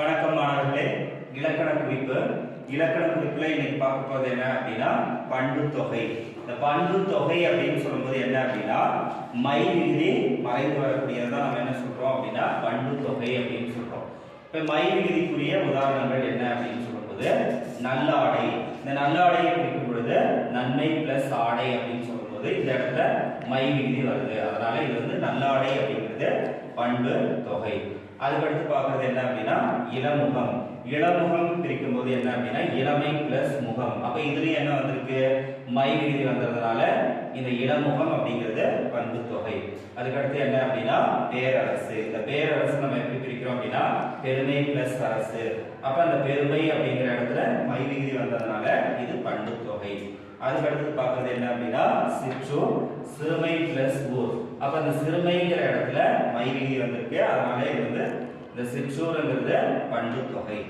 வணக்கம் மாணவர்களே. இலக்கண குறிப்பு. இலக்கண குறிப்புல இன்னைக்கு பார்க்க போகிறது என்ன அப்படின்னா பண்பு தொகை. இந்த பண்பு தொகை அப்படின்னு சொல்லும்போது என்ன அப்படின்னா மை விகுதி மறைந்து வரக்கூடியது தான் நம்ம என்ன சொல்றோம் அப்படின்னா பண்பு தொகை அப்படின்னு சொல்றோம். இப்போ மை விகுதிக்குரிய உதாரணங்கள் என்ன அப்படின்னு சொல்லும்போது நல்லாடை. இந்த நல்லாடையை குறிக்கும் பொழுது நன்மை பிளஸ் ஆடை அப்படின்னு சொல்லும்போது இந்த இடத்துல மை விகுதி வருது. அதனால இது வந்து பண்பு தொகை. அதுக்கடுத்து பார்க்கறது என்ன அப்படின்னா இளமுகம். இளமுகம் பிரிக்கும் போது என்ன அப்படின்னா இளமை பிளஸ் முகம். அப்ப இதுலயும் என்ன வந்திருக்கு? மை விகுதி வந்ததுனால இந்த இளமுகம் அப்படிங்கிறது பண்பு தொகை. அதுக்கடுத்து என்ன அப்படின்னா பேரரசு. இந்த பேரரசு நம்ம எப்படி பிரிக்கிறோம் அப்படின்னா பெருமை பிளஸ் அரசு. அப்ப அந்த பெருமை அப்படிங்கிற இடத்துல மை விகுதி வந்ததுனால இது பண்பு தொகை. அதுக்கடுத்து பார்க்கறது என்ன அப்படின்னா சிற்றூர் சிறுமை பிளஸ் ஊர். அப்ப அந்த சிறுமைங்கிற இடத்துல மை வந்திருக்கு அதனால இது வந்து இந்த சிற்றூருங்கிறது பண்பு தொகை.